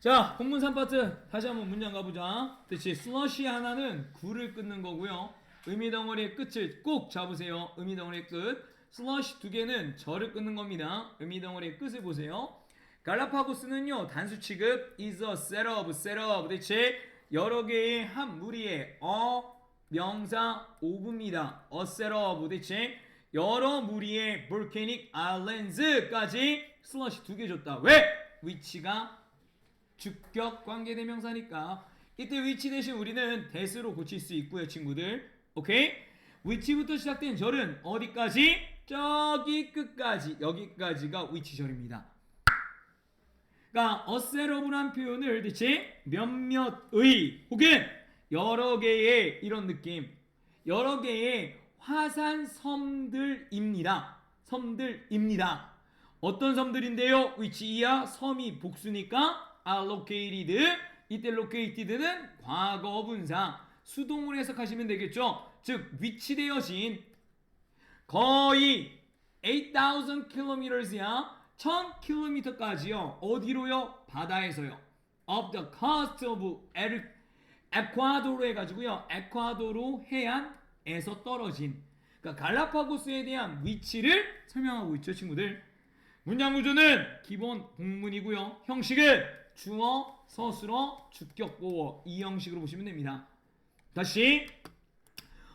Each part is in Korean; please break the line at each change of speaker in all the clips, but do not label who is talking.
자, 본문 3파트 다시 한번 문장 가보자. 그렇지. 슬러시 하나는 굴을 끊는 거고요. 의미 덩어리의 끝을 꼭 잡으세요. 의미 덩어리의 끝. 슬러시 두 개는 절을 끊는 겁니다. 의미 덩어리의 끝을 보세요. 갈라파고스는요 단수 취급 is a setup, setup. 그렇지. 여러 개의 한 무리의 어 명사 오브입니다. a setup. 그렇지. 여러 무리의 volcanic islands까지 슬러시 두 개 줬다. 왜? 위치가 주격 관계대명사니까 이때 위치 대신 우리는 대수로 고칠 수 있고요 친구들. 오케이? 위치부터 시작된 절은 어디까지? 저기 끝까지. 여기까지가 위치절입니다. 그러니까 어세러브란 표현을 대체 몇몇의 혹은 여러 개의 이런 느낌. 여러 개의 화산 섬들입니다. 섬들입니다. 어떤 섬들인데요? 위치 이하 섬이 복수니까 allocated 이때 located는 과거 분사 수동으로 해석하시면 되겠죠? 즉 위치되어진 거의 8,000 km야 1000km까지요. 어디로요? 바다에서요. Of the coast of 에콰도르 해가지고요. 에콰도르 해안에서 떨어진 그러니까 갈라파고스에 대한 위치를 설명하고 있죠 친구들. 문장 구조는 기본 복문이고요. 형식은 주어 서술어 주격 보어 이 형식으로 보시면 됩니다 다시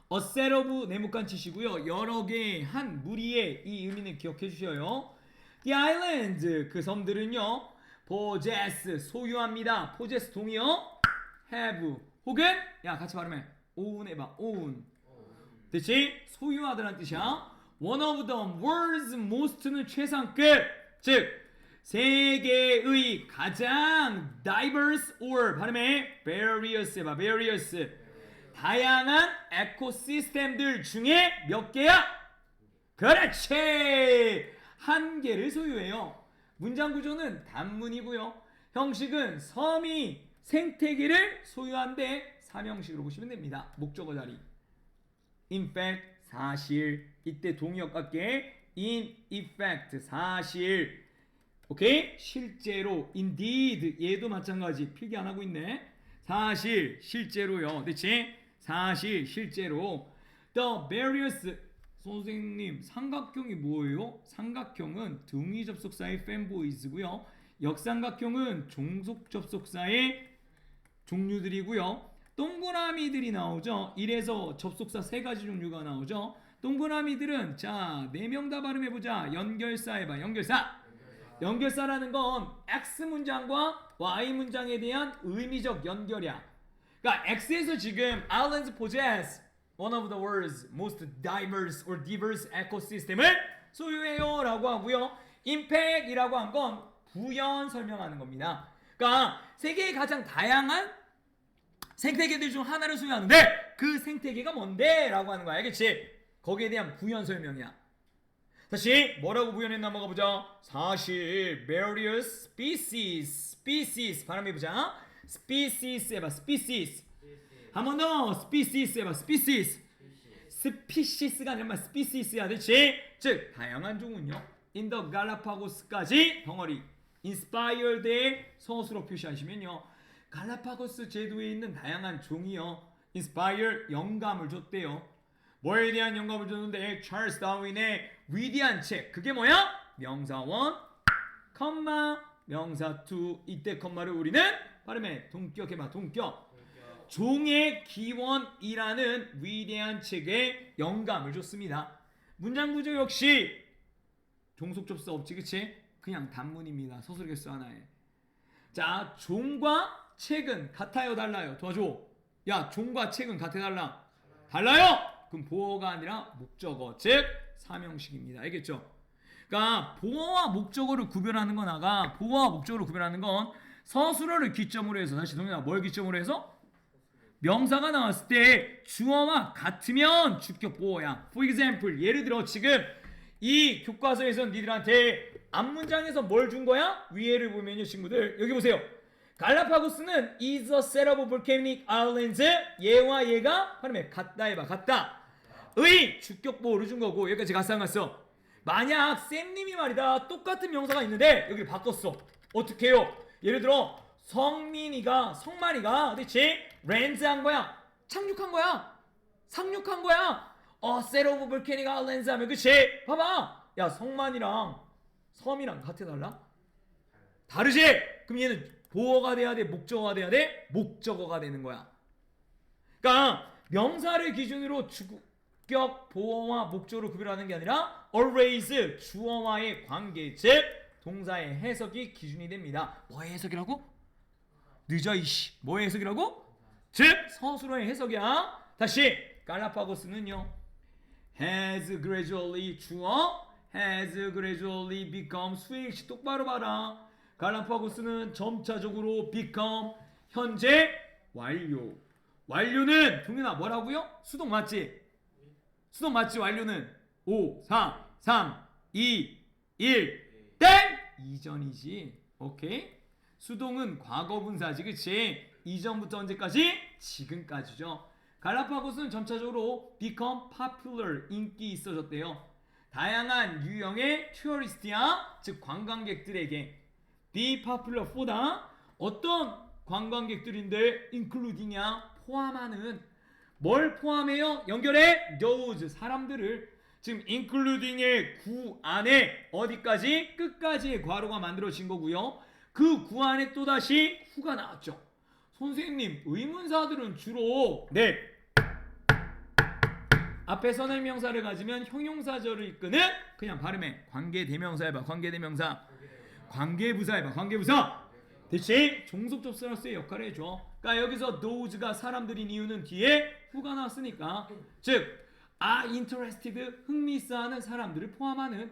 of 네모칸 치시고요. 여러 개의 한 무리의 이 의미는 기억해 주셔요. The islands 그 섬들은요. possess 소유합니다. possess 동의어 have 혹은 야 같이 발음해. own 해봐. own. 대신 소유하다는 뜻이야. One of the world's most는 최상급 즉 세계의 가장 diverse or 발음해 various 해봐. various 다양한 에코시스템들 중에 몇 개야? 그렇지! 한 개를 소유해요. 문장 구조는 단문이고요. 형식은 섬이 생태계를 소유한데 삼형식으로 보시면 됩니다. 목적어 자리. In fact, 사실. 이때 동의어 같게 in effect, 사실. 오케이? 실제로 indeed 얘도 마찬가지 필기 안 하고 있네. 사실 실제로요. 그렇지? 사실 실제로 the various 선생님 삼각형이 뭐예요? 삼각형은 등위 접속사의 fanboys고요. 역삼각형은 종속 접속사의 종류들이고요. 동그라미들이 나오죠. 이래서 접속사 세 가지 종류가 나오죠. 동그라미들은 자, 네 명 다 발음해 보자. 연결사 해 봐. 연결사. 연결사라는 건 X 문장과 Y 문장에 대한 의미적 연결이야. 그러니까 X에서 지금 islands possess one of the world's most diverse or diverse ecosystem을 소유해요라고 하고요. impact이라고 한 건 부연 설명하는 겁니다. 그러니까 세계의 가장 다양한 생태계들 중 하나를 소유하는데 그 생태계가 뭔데라고 하는 거야. 알겠지? 거기에 대한 부연 설명이야. 다시 뭐라고 부연했나 가보자. 사실 various species, species 발음해 보자. species 해봐, species. 한 번 더, species 해봐, species. 스피시스가 아니라 스피시스야, 그렇지? 즉 다양한 종은요. the 갈라파고스까지 덩어리 inspired의 서술로 표시하시면요. 갈라파고스 제도에 있는 다양한 종이요. inspire 영감을 줬대요. 뭐에 대한 영감을 줬는데 찰스 다윈의 위대한 책 그게 뭐야? 명사 원, 컴마, 명사 투 이때 컴마를 우리는 발음해 동격 해봐 동격 종의 기원이라는 위대한 책에 영감을 줬습니다. 문장 구조 역시 종속 접수 없지 그치? 그냥 단문입니다. 서술 개수 하나에. 자, 종과 책은 같아요, 달라요? 도와줘. 야, 종과 책은 같아 달라? 달라요. 그럼 보어가 아니라 목적어, 즉 사명식입니다. 알겠죠? 그러니까 보어와 목적어를 구별하는 건 아가 보어와 목적어를 구별하는 건 서술어를 기점으로 해서 다시 동현아 뭘 기점으로 해서 명사가 나왔을 때 주어와 같으면 주격 보어야. For example, 예를 들어 지금 이 교과서에서 니들한테 앞문장에서 뭘 준 거야? 위에를 보면요, 친구들. 여기 보세요. 갈라파고스는 is a set of volcanic islands. 얘와 얘가 발음해 같다 해봐. 같다. 의 주격 보어를 준 거고 여기까지 갔어 안 갔어? 만약 쌤님이 말이다 똑같은 명사가 있는데 여기를 바꿨어. 어떻게 해요? 예를 들어 성민이가 성만이가 그렇지 렌즈한 거야 착륙한 거야 상륙한 거야 어 셋오브 볼케니가 렌즈하면 그치 봐봐 야 성만이랑 섬이랑 같아 달라 다르지 그럼 얘는 보어가 돼야 돼 목적어가 돼야 돼 목적어가 되는 거야 그러니까 명사를 기준으로 주격 보어와 목적으로 구별하는 게 아니라 always 주어와의 관계 즉 동사의 해석이 기준이 됩니다. 뭐의 해석이라고? 늦어 이씨. 뭐의 해석이라고? 즉 서술어의 해석이야. 다시 갈라파고스는요. has gradually 주어 has gradually become 스윙시 똑바로 봐라. 갈라파고스는 점차적으로 become 현재 완료. 완료는 동현아 뭐라고요? 수동 맞지? 수동 맞지 완료는 5 4 3 2 1 땡! 이전이지. 오케이? 수동은 과거 분사지. 그치? 이전부터 언제까지? 지금까지죠. 갈라파고스는 점차적으로 become popular 인기 있어졌대요. 다양한 유형의 투어리스트야 즉 관광객들에게 be popular for다. 어떤 관광객들인데 including이야? 포함하는. 뭘 포함해요? 연결해. those 사람들을. 지금 including의 구 안에 어디까지? 끝까지의 괄호가 만들어진 거고요. 그 구 안에 또 다시 후가 나왔죠. 선생님 의문사들은 주로 네. 앞에 선행명사를 가지면 형용사절을 이끄는 그냥 발음해 관계대명사 해봐. 관계대명사 관계부사 해봐 관계부사. 대신 종속 접선으로서의 역할을 해줘. 그러니까 여기서 those가 사람들인 이유는 뒤에 후가 나왔으니까. 즉 are interested 흥미있어하는 사람들을 포함하는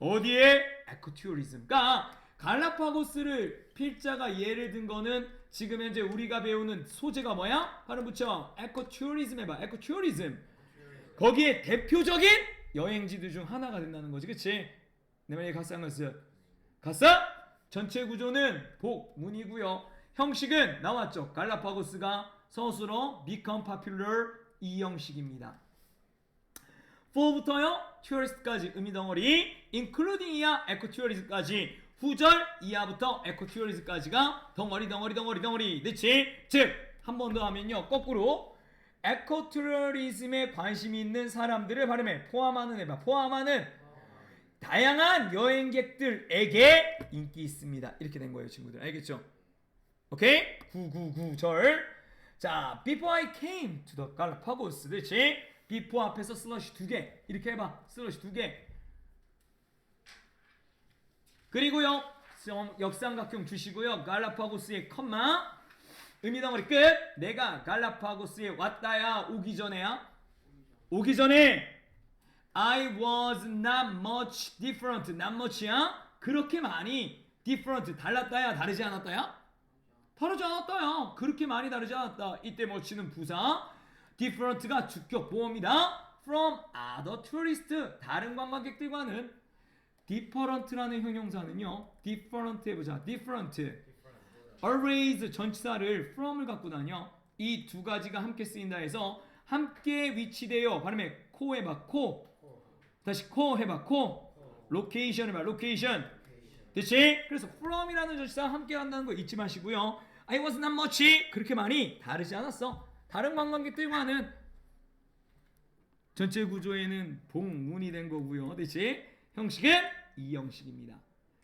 어디에? 에코투어리즘 그러니까 갈라파고스를 필자가 예를 든 거는 지금 현재 우리가 배우는 소재가 뭐야? 발음 붙여. 에코투어리즘 해봐 에코투어리즘 거기에 대표적인 여행지들 중 하나가 된다는 거지, 그치? 내 말이 안 갔어? 전체 구조는 복문이고요. 형식은 나왔죠. 갈라파고스가 서술어 become popular 이 형식입니다. for부터요, tourist까지 의미 덩어리, including이야, eco-tourism까지 후절 이하부터 eco-tourism까지가 덩어리, 덩어리, 덩어리, 덩어리. 그치? 즉, 한 번 더 하면요, 거꾸로 에코투리즘에 관심이 있는 사람들을 발음해 포함하는 해봐 포함하는 다양한 여행객들에게 인기 있습니다. 이렇게 된 거예요 친구들. 알겠죠? 오케이? 999절. 자 before I came to the Galapagos. 그렇지? before 앞에서 슬러시 두 개. 이렇게 해봐. 슬러시 두 개. 그리고요 역삼각형 주시고요. 갈라파고스의 컴마 의미 덩어리 끝. 내가 갈라파고스에 왔다야 오기 전에야. 오기 전에 I was not much different. not much야. 그렇게 많이 different 달랐다야 다르지 않았다야? 다르지 않았다야. 그렇게 많이 다르지 않았다. 이때 much는 부사. different가 주격 보호입니다. from other tourists 다른 관광객들과는 different라는 형용사는요. different 해보자. different always 전치사를 from을 갖고 다녀 이 두 가지가 함께 쓰인다 해서 함께 위치되어 발음해 코 해봐 코 다시 코 해봐 코 로케이션 해봐 로케이션 됐지? 그래서 from이라는 전치사 함께 한다는 거 잊지 마시고요 I was not much 그렇게 많이 다르지 않았어 다른 관광객들과는 전체 구조에는 봉문이 된 거고요 됐지? 형식은 이 형식입니다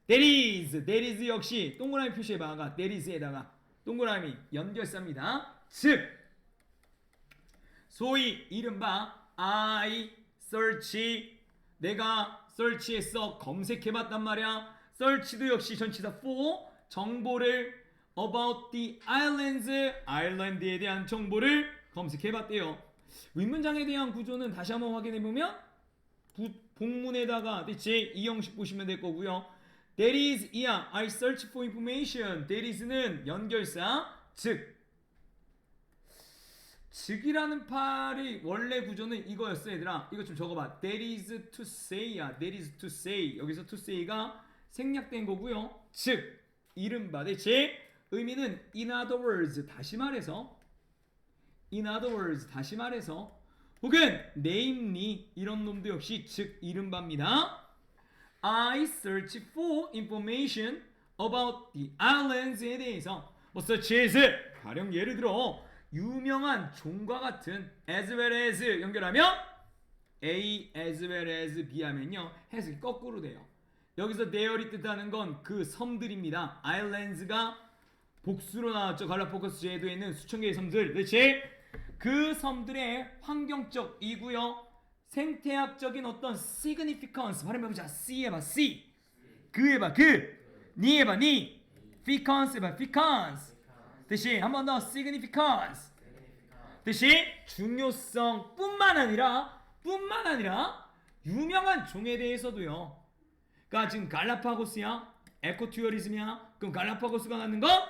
There is, there is 역시 동그라미 표시해봐. 아까 there is에다가 동그라미 연결사입니다. 즉, 소위 이른바 I search 내가 search했어 검색해봤단 말이야. search도 역시 전치사 for 정보를 about the islands 아일랜드에 대한 정보를 검색해봤대요. 윗문장에 대한 구조는 다시 한번 확인해 보면 복문에다가 대체 이 형식 보시면 될 거고요. That is 이야 I search for information. That is는 연결사 즉 즉이라는 팔이 원래 구조는 이거였어 얘들아 이거 좀 적어봐 That is to say야 That is to say 여기서 to say가 생략된 거고요 즉 이른바 대체 의미는 in other words 다시 말해서 in other words 다시 말해서 혹은 namely 이런 놈도 역시 즉 이른바입니다 I search for information about the islands에 대해서 뭐 such as 가령 예를 들어 유명한 종과 같은 as well as 연결하면 A as well as B 하면요 해석이 거꾸로 돼요. 여기서 there이 뜻하는 건 그 섬들입니다. islands가 복수로 나왔죠. 갈라포커스 제도에 있는 수천 개의 섬들. 그렇지? 그 섬들의 환경적이고요. 생태학적인 어떤 significance 발음해보자. C 해봐. C. 그 해봐. 그. 니 해봐. 니. ficance 해봐. ficance. 대신 한번 더 significance. 대신 중요성뿐만 아니라 뿐만 아니라 유명한 종에 대해서도요. 그러니까 지금 갈라파고스야, 에코투어리즘이야. 그럼 갈라파고스가 낳는 건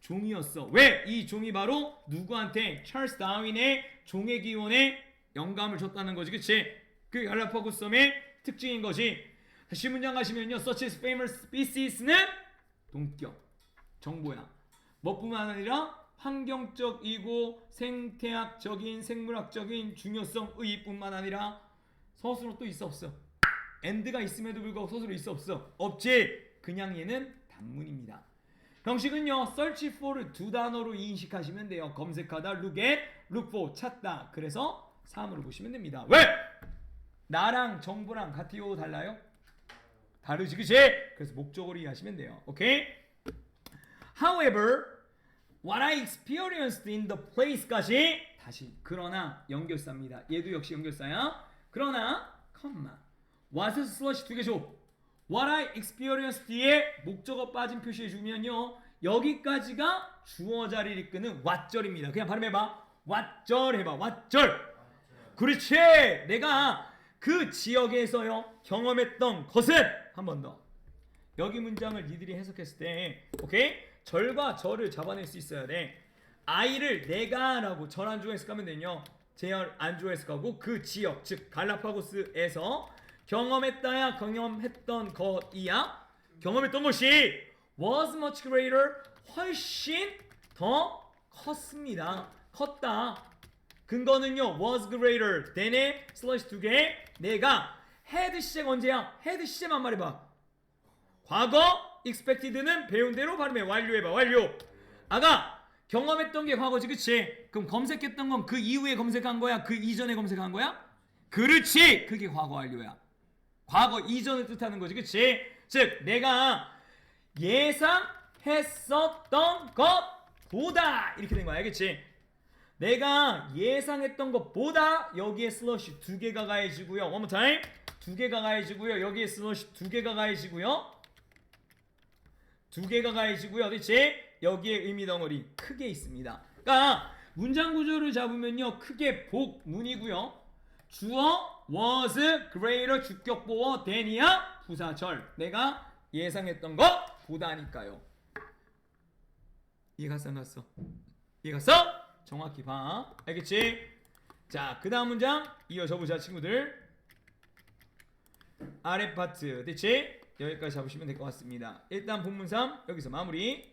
종이었어. 왜? 이 종이 바로 누구한테 찰스 다윈의 종의 기원에 영감을 줬다는 거지, 그치? 그 갈라파고스 섬의 특징인 거지. 다시 문장 가시면요, such as famous species는 동격 정보야. 뭐뿐만 아니라 환경적이고 생태학적인 생물학적인 중요성의 뿐만 아니라 서술로 또 있어 없어. 엔드가 있음에도 불구하고 서술로 있어 없어. 없지. 그냥 얘는 단문입니다. 형식은요. search for를 두 단어로 인식하시면 돼요. 검색하다 look at, look for 찾다. 그래서 3으로 보시면 됩니다. 왜? 나랑 정보랑 같아요 달라요? 다르지 그치? 그래서 목적어로 이해하시면 돼요. 오케이? However, what I experienced in the place까지 다시 그러나 연결사입니다. 얘도 역시 연결사야. 그러나 컴마 what's 슬러시 두 개 줘. what I experienced 뒤에 목적어 빠진 표시해 주면요. 여기까지가 주어 자리를 이끄는 왓절입니다. 그냥 발음해봐. 왓절 해봐. 왓절. 그렇지. 내가 그 지역에서요 경험했던 것은 한 번 더. 여기 문장을 니들이 해석했을 때, 오케이? 절과 절을 잡아낼 수 있어야 돼. 아이를 내가라고 절 안주어 해석하면 되요. 제열 안주어 해석하고 그 지역, 즉 갈라파고스에서 경험했다야 경험했던 것이야. 경험했던 것이 was much greater 훨씬 더 컸습니다. 컸다. 근거는요 was greater than의 슬러시 두 개. 내가 had 시작 언제야? had 시제만 말해봐. 과거 expected는 배운 대로 발음해. 완료해봐. 완료 아가 경험했던 게 과거지 그치? 그럼 검색했던 건 그 이후에 검색한 거야? 그 이전에 검색한 거야? 그렇지! 그게 과거 완료야. 과거 이전을 뜻하는 거지 그치? 즉 내가 예상했었던 것보다 이렇게 된 거야 알겠지 내가 예상했던 것보다 여기에 슬러시 두 개가 가해지고요. one more time. 두 개가 가해지고요. 여기에 슬러시 두 개가 가해지고요 두 개가 가해지고요. 그렇지? 여기에 의미 덩어리 크게 있습니다. 그러니까 문장 구조를 잡으면요. 크게 복 문이고요. 주어 was greater 주격 보어 than이야 부사절. 내가 예상했던 것 보다니까요. 이해갔어 안 갔어? 이해갔어? 정확히 봐. 알겠지? 자, 그 다음 문장 이어져 보자 친구들. 아래 파트 됐지? 여기까지 잡으시면 될 것 같습니다. 일단 본문 3 여기서 마무리.